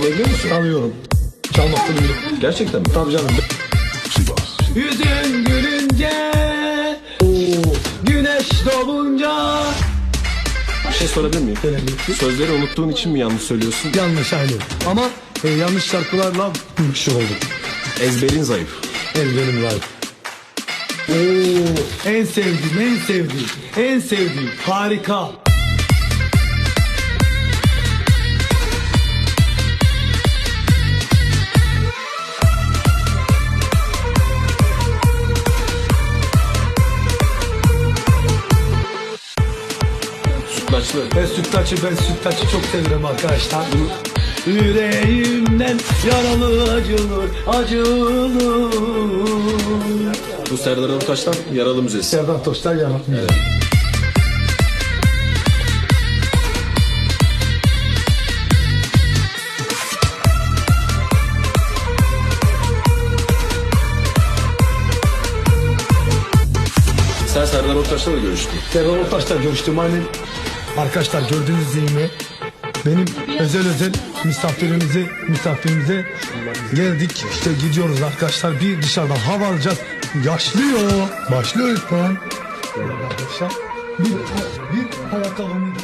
Çalmayı biliyor musun? Çalıyorum. Çalmakta biliyorum. Gerçekten mi? Tabii canım. Yüzün gülünce Güneş doğunca Bir şey sorabilir miyim? Önemli. Sözleri unuttuğun için mi yanlış söylüyorsun? Yanlış aynı. Ama e, yanlış şarkılarla meşhur oldum. Ezberin zayıf. Ellerim var. Oo, en sevdiğim, en sevdiğim, en sevdiğim. Harika. Sütlaçlı. Ben sütlaçı, ben sütlaçı çok severim arkadaşlar. Yüreğimden yaralı acılır, acılır. Bu Serdar Ortaç'tan Yaralı Müzesi. Serdar Toş'tan yaratmıyor. Sen Serdar Ortaç'la da görüştün. Serdar Ortaç'la görüştüm aynen. Arkadaşlar gördüğünüz gibi benim özel özel misafirimize misafirimize geldik. İşte gidiyoruz arkadaşlar. Bir dışarıdan hava alacağız. Yaşlıyor. Başlıyor lütfen. Arkadaşlar bir, bir ayakkabımı